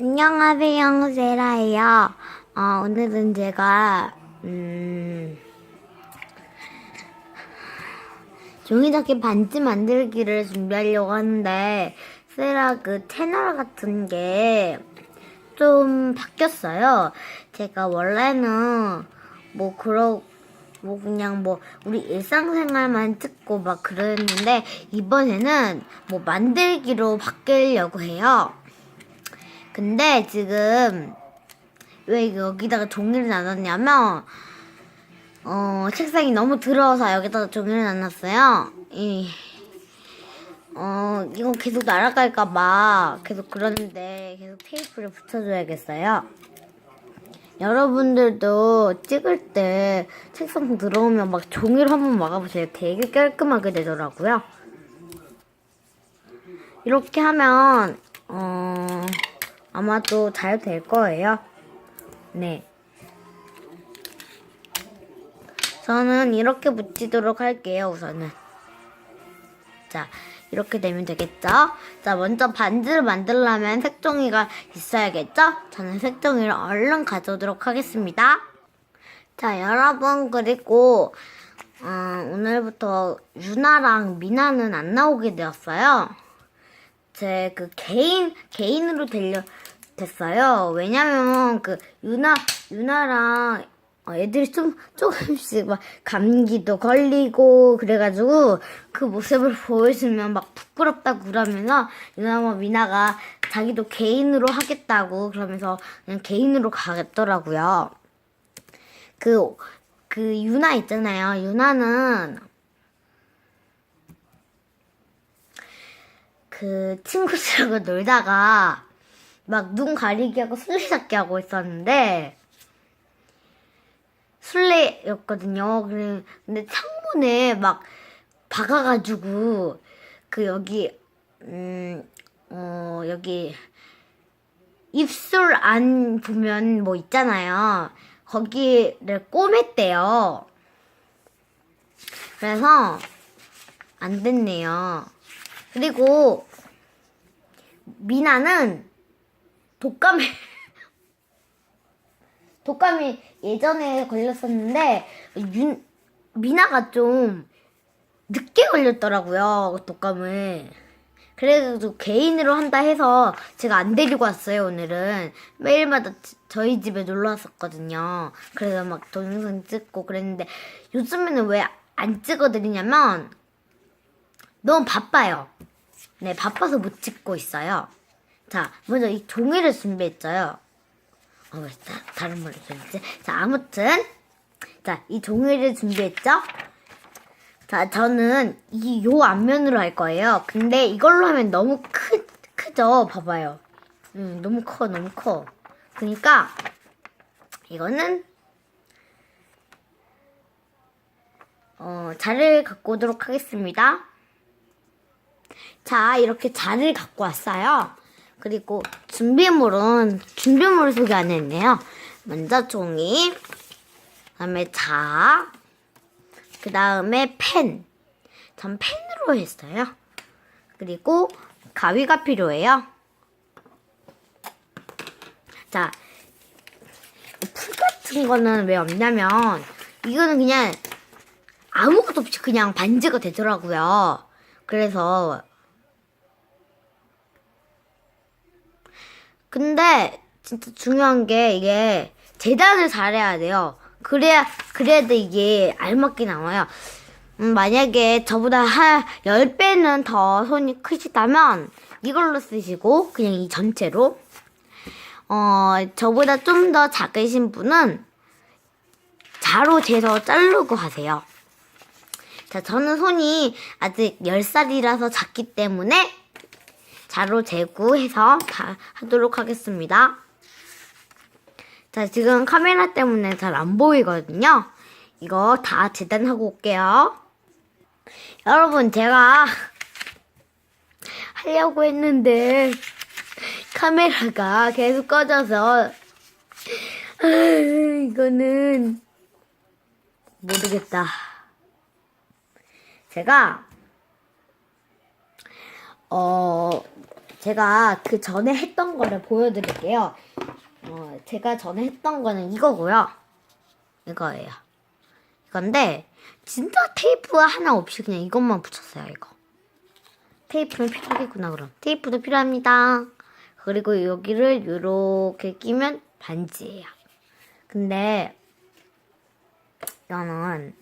안녕하세요, 세라예요. 어, 오늘은 제가, 음, 종이접기 반지 만들기를 준비하려고 하는데, 세라 그 채널 같은 게 좀 바뀌었어요. 제가 원래는 뭐, 그러, 뭐 그냥 뭐 우리 일상생활만 찍고 막 그랬는데 이번에는 뭐 만들기로 바뀌려고 해요. 근데 지금 왜 여기다가 종이를 나눴냐면 어 책상이 너무 더러워서 여기다가 종이를 나눴어요. 이 어, 이거 계속 날아갈까봐 계속 그러는데 계속 테이프를 붙여줘야겠어요. 여러분들도 찍을 때 책상 들어오면 막 종이로 한번 막아보세요. 되게 깔끔하게 되더라고요. 이렇게 하면, 어, 아마도 잘 될 거예요. 네. 저는 이렇게 붙이도록 할게요, 우선은. 자, 이렇게 되면 되겠죠? 자, 먼저 반지를 만들려면 색종이가 있어야겠죠? 저는 색종이를 얼른 가져오도록 하겠습니다. 자, 여러분, 그리고, 어, 오늘부터 유나랑 미나는 안 나오게 되었어요. 제 그 개인, 개인으로 되려, 됐어요. 왜냐면 그 유나, 유나랑 어, 애들이 좀 조금씩 막 감기도 걸리고 그래가지고 그 모습을 보여주면 막 부끄럽다고 그러면서 유나와 미나가 자기도 개인으로 하겠다고 그러면서 그냥 개인으로 가겠더라고요. 그, 그 유나 있잖아요. 유나는 그 친구들하고 놀다가 막 눈 가리기 하고 술래잡기 하고 있었는데 술래였거든요. 근데 창문에 막 박아가지고 그 여기 음 어 여기 입술 안 보면 뭐 있잖아요. 거기를 꼬맸대요. 그래서 안 됐네요. 그리고 미나는 독감에 독감이 예전에 걸렸었는데 윤 미나가 좀 늦게 걸렸더라고요 독감을. 그래가지고 개인으로 한다 해서 제가 안 데리고 왔어요 오늘은. 매일마다 지- 저희 집에 놀러 왔었거든요. 그래서 막 동영상 찍고 그랬는데 요즘에는 왜 안 찍어드리냐면 너무 바빠요 네 바빠서 못 찍고 있어요 자 먼저 이 종이를 준비했어요 어, 왜 다, 다른 말을 했지? 자, 아무튼. 자, 이 종이를 준비했죠? 자, 저는 이 요 앞면으로 할 거예요. 근데 이걸로 하면 너무 크, 크죠? 봐봐요. 음, 너무 커, 너무 커. 그니까, 이거는, 어, 자를 갖고 오도록 하겠습니다. 자, 이렇게 자를 갖고 왔어요. 그리고 준비물은 준비물을 소개 안 했네요. 먼저 종이, 그다음에 자, 그 다음에 펜. 전 펜으로 했어요. 그리고 가위가 필요해요. 자, 풀 같은 거는 왜 없냐면 이거는 그냥 아무것도 없이 그냥 반지가 되더라고요. 그래서 근데 진짜 중요한 게 이게 재단을 잘해야 돼요. 그래야 그래도 이게 알맞게 나와요. 음, 만약에 저보다 한 10배는 더 손이 크시다면 이걸로 쓰시고 그냥 이 전체로 어, 저보다 좀 더 작으신 분은 자로 재서 자르고 하세요. 자, 저는 손이 아직 10살이라서 작기 때문에 자로 재고 해서 다 하도록 하겠습니다. 자, 지금 카메라 때문에 잘 안 보이거든요. 이거 다 재단하고 올게요. 여러분, 제가 하려고 했는데 카메라가 계속 꺼져서 아, 이거는 모르겠다. 제가 어 제가 그 전에 했던 거를 보여드릴게요. 어, 제가 전에 했던 거는 이거고요. 이거예요. 이건데 진짜 테이프 하나 없이 그냥 이것만 붙였어요. 이거. 테이프는 필요하겠구나 그럼. 테이프도 필요합니다. 그리고 여기를 이렇게 끼면 반지예요. 근데 이거는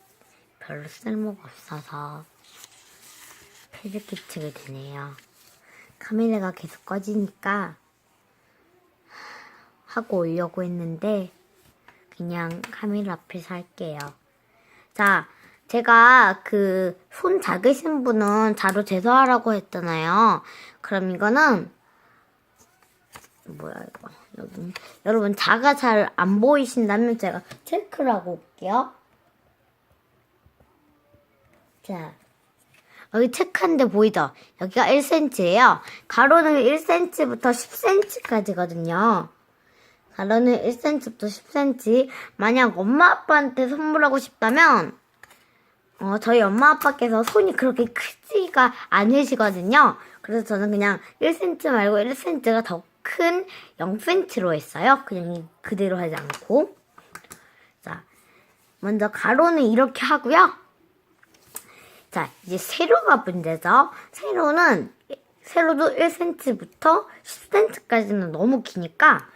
별로 쓸모가 없어서 끼치게 되네요. 카메라가 계속 꺼지니까 하고 오려고 했는데 그냥 카메라 앞에서 할게요. 자, 제가 그 손 작으신 분은 자로 제거하라고 했잖아요. 그럼 이거는 뭐야 이거 여기 여러분 자가 잘 안 보이신다면 제가 체크를 하고 올게요. 자, 여기 체크한데 보이죠? 여기가 1cm예요. 가로는 1cm부터 10cm까지거든요. 가로는 1cm부터 10cm. 만약 엄마 아빠한테 선물하고 싶다면 어, 저희 엄마 아빠께서 손이 그렇게 크지가 않으시거든요. 그래서 저는 그냥 1cm 말고 1cm가 더 큰 0cm로 했어요. 그냥 그대로 하지 않고. 자, 먼저 가로는 이렇게 하고요. 자, 이제 세로가 문제죠. 세로는, 세로도 1cm부터 10cm까지는 너무 기니까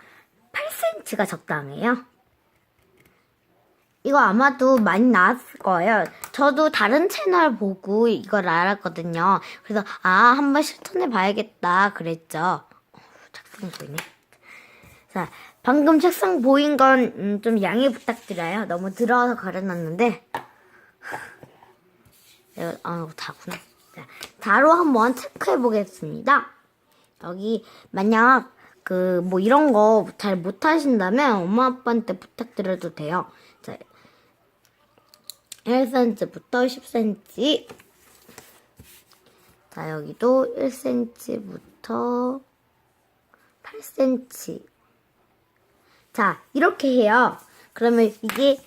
8cm가 적당해요. 이거 아마도 많이 나왔을 거예요. 저도 다른 채널 보고 이걸 알았거든요. 그래서, 아, 한번 실천해 봐야겠다. 그랬죠. 어, 책상 보이네. 자, 방금 책상 보인 건, 음, 좀 양해 부탁드려요. 너무 들어와서 가려놨는데. 내가, 아, 다구나. 자, 다로 한번 체크해 보겠습니다. 여기, 만약, 그, 뭐, 이런 거 잘 못하신다면 엄마 아빠한테 부탁드려도 돼요. 자, 1cm부터 10cm. 자, 여기도 1cm부터 8cm. 자, 이렇게 해요. 그러면 이게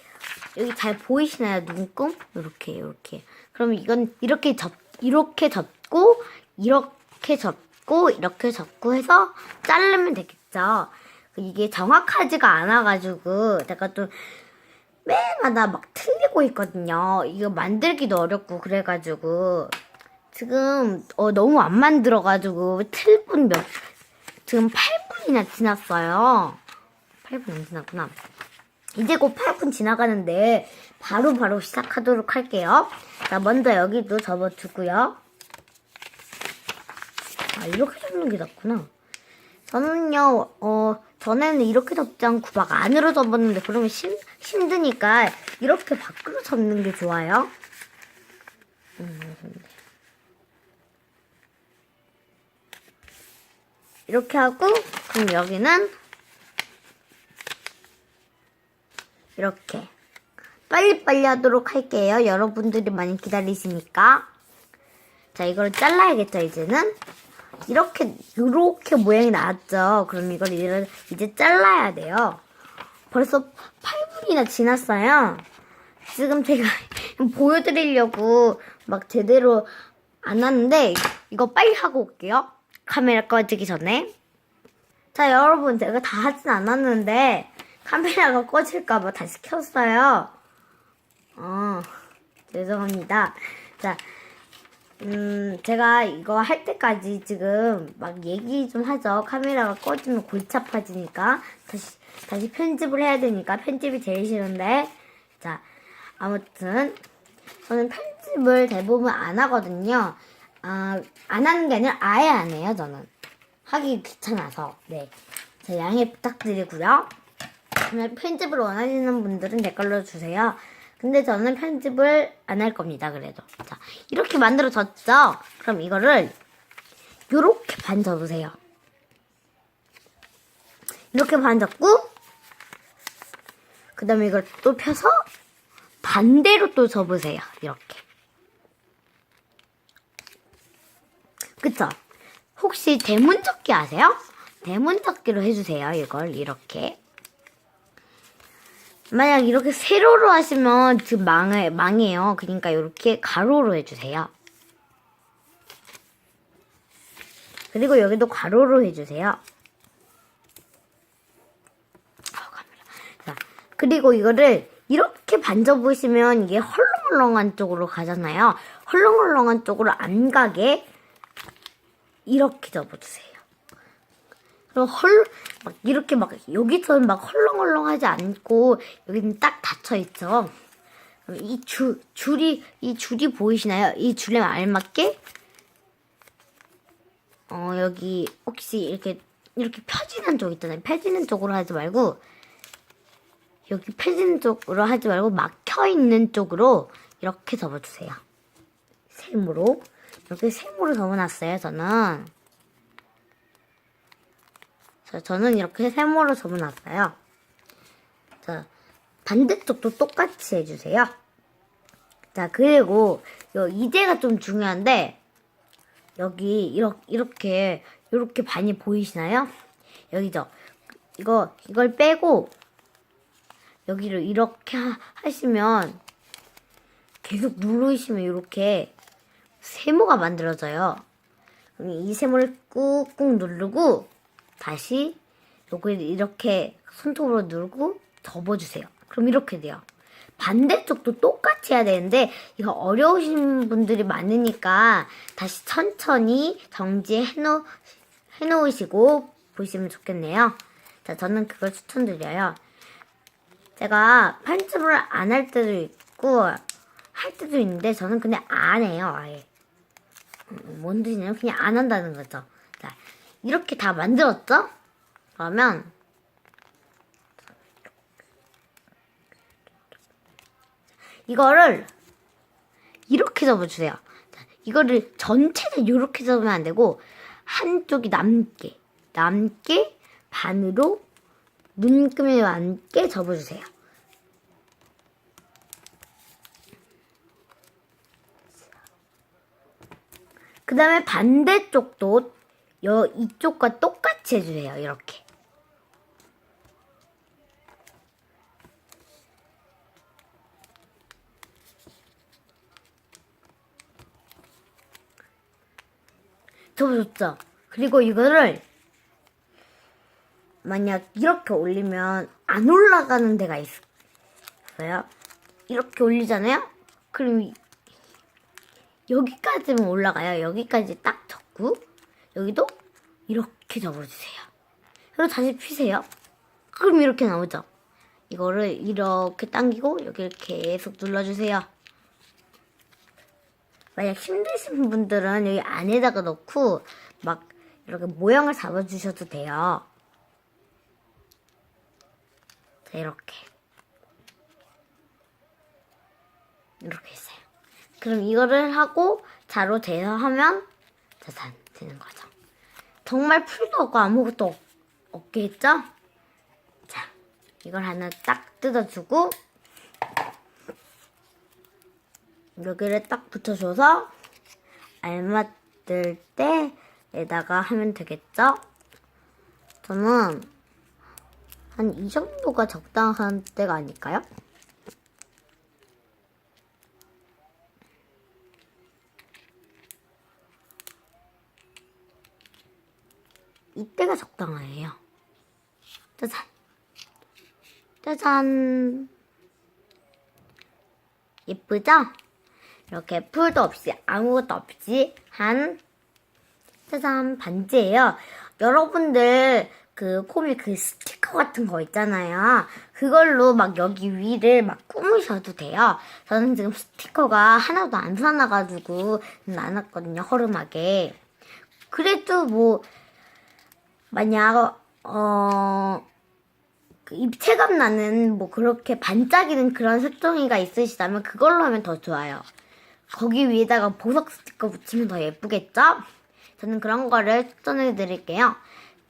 여기 잘 보이시나요? 눈금? 이렇게, 이렇게. 그러면 이건 이렇게 접, 이렇게 접고, 이렇게 접고, 이렇게 접고 해서 자르면 되겠죠. 이게 정확하지가 않아가지고, 제가 또 매마다 막 틀리고 있거든요. 이거 만들기도 어렵고, 그래가지고. 지금, 어, 너무 안 만들어가지고, 틀분 몇, 지금 8분이나 지났어요. 8분 안 지났구나. 이제 곧 8분 지나가는데 바로바로 바로 시작하도록 할게요. 자, 먼저 여기도 접어주고요. 아, 이렇게 접는 게 낫구나. 저는요, 어, 전에는 이렇게 접지 않고 막 안으로 접었는데 그러면 힘, 힘드니까 이렇게 밖으로 접는 게 좋아요. 음, 이렇게 하고, 그럼 여기는 이렇게 빨리빨리 하도록 할게요. 여러분들이 많이 기다리시니까. 자, 이걸 잘라야겠죠, 이제는. 이렇게, 이렇게 모양이 나왔죠. 그럼 이걸 이제, 이제 잘라야 돼요. 벌써 8분이나 지났어요. 지금 제가 보여드리려고 막 제대로 안 하는데, 이거 빨리 하고 올게요. 카메라 꺼지기 전에. 자, 여러분, 제가 다 하진 않았는데, 카메라가 꺼질까봐 다시 켰어요. 어, 죄송합니다. 자, 음, 제가 이거 할 때까지 지금 막 얘기 좀 하죠. 카메라가 꺼지면 골치 아파지니까. 다시, 다시 편집을 해야 되니까 편집이 제일 싫은데. 자, 아무튼, 저는 편집을 대부분 안 하거든요. 아, 안 하는 게 아니라 아예 안 해요, 저는. 하기 귀찮아서. 네. 자, 양해 부탁드리고요. 그냥 편집을 원하시는 분들은 댓글로 주세요. 근데 저는 편집을 안 할 겁니다. 그래도 자 이렇게 만들어졌죠. 그럼 이거를 요렇게 반 접으세요. 이렇게 반 접고 그 다음에 이걸 또 펴서 반대로 또 접으세요. 이렇게. 그쵸? 혹시 대문 접기 아세요? 대문 접기로 해주세요. 이걸 이렇게. 만약 이렇게 세로로 하시면 지금 망해, 망해요. 그러니까 이렇게 가로로 해주세요. 그리고 여기도 가로로 해주세요. 자, 그리고 이거를 이렇게 만져보시면 이게 헐렁헐렁한 쪽으로 가잖아요. 헐렁헐렁한 쪽으로 안 가게 이렇게 접어주세요. 헐, 막 이렇게 막 여기서는 막 헐렁헐렁 하지 않고 여기는 딱 닫혀 있죠. 이 줄, 줄이, 이 줄이 보이시나요? 이 줄에 알맞게 어, 여기 혹시 이렇게 이렇게 펴지는 쪽 있잖아요. 펴지는 쪽으로 하지 말고 여기 펴지는 쪽으로 하지 말고 막혀 있는 쪽으로 이렇게 접어주세요. 세모로 이렇게 세모로 접어놨어요. 저는 자, 저는 이렇게 세모로 접어놨어요. 자, 반대쪽도 똑같이 해주세요. 자, 그리고 요 이제가 좀 중요한데 여기 이렇게 이렇게 이렇게 반이 보이시나요? 여기죠. 이거 이걸 빼고 여기를 이렇게 하- 하시면 계속 누르시면 이렇게 세모가 만들어져요. 이 세모를 꾹꾹 누르고 다시 여기를 이렇게 손톱으로 누르고 접어주세요. 그럼 이렇게 돼요. 반대쪽도 똑같이 해야 되는데 이거 어려우신 분들이 많으니까 다시 천천히 정지해 놓, 해 놓으시고 보시면 좋겠네요. 자, 저는 그걸 추천드려요. 제가 편집을 안 할 때도 있고 할 때도 있는데 저는 그냥 안 해요, 아예. 음, 뭔 뜻이냐면 그냥 안 한다는 거죠. 자, 이렇게 다 만들었죠? 그러면 이거를 이렇게 접어주세요. 자, 이거를 전체를 이렇게 접으면 안 되고 한쪽이 남게 남게 반으로 눈금에 맞게 접어주세요. 그 다음에 반대쪽도 여, 이쪽과 똑같이 해주세요. 이렇게. 접어줬죠? 그리고 이거를 만약 이렇게 올리면 안 올라가는 데가 있어요. 이렇게 올리잖아요? 그럼 이- 여기까지만 올라가요. 여기까지 딱 접고 여기도 이렇게 접어주세요. 그리고 다시 피세요. 그럼 이렇게 나오죠. 이거를 이렇게 당기고 여기를 계속 눌러주세요. 만약 힘드신 분들은 여기 안에다가 넣고 막 이렇게 모양을 잡아주셔도 돼요. 자, 이렇게. 이렇게 했어요. 그럼 이거를 하고 자로 대여하면 짜잔 되는 거죠. 정말 풀도 없고 아무것도 없, 없게 했죠? 자, 이걸 하나 딱 뜯어주고 여기를 딱 붙여줘서 알맞을 때에다가 하면 되겠죠? 저는 한 이 정도가 적당한 때가 아닐까요? 이때가 적당해요. 짜잔. 짜잔. 예쁘죠? 이렇게 풀도 없이 아무것도 없이 한 짜잔 반지예요. 여러분들 그 코믹 그 스티커 같은 거 있잖아요. 그걸로 막 여기 위를 막 꾸미셔도 돼요. 저는 지금 스티커가 하나도 안 사놔가지고 안 왔거든요. 허름하게. 그래도 뭐 만약 어. 그 입체감 나는 뭐 그렇게 반짝이는 그런 색종이가 있으시다면 그걸로 하면 더 좋아요. 거기 위에다가 보석 스티커 붙이면 더 예쁘겠죠? 저는 그런 거를 추천해 드릴게요.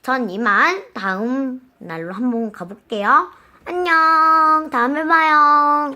전 이만 다음 날로 한번 가볼게요. 안녕. 다음에 봐요.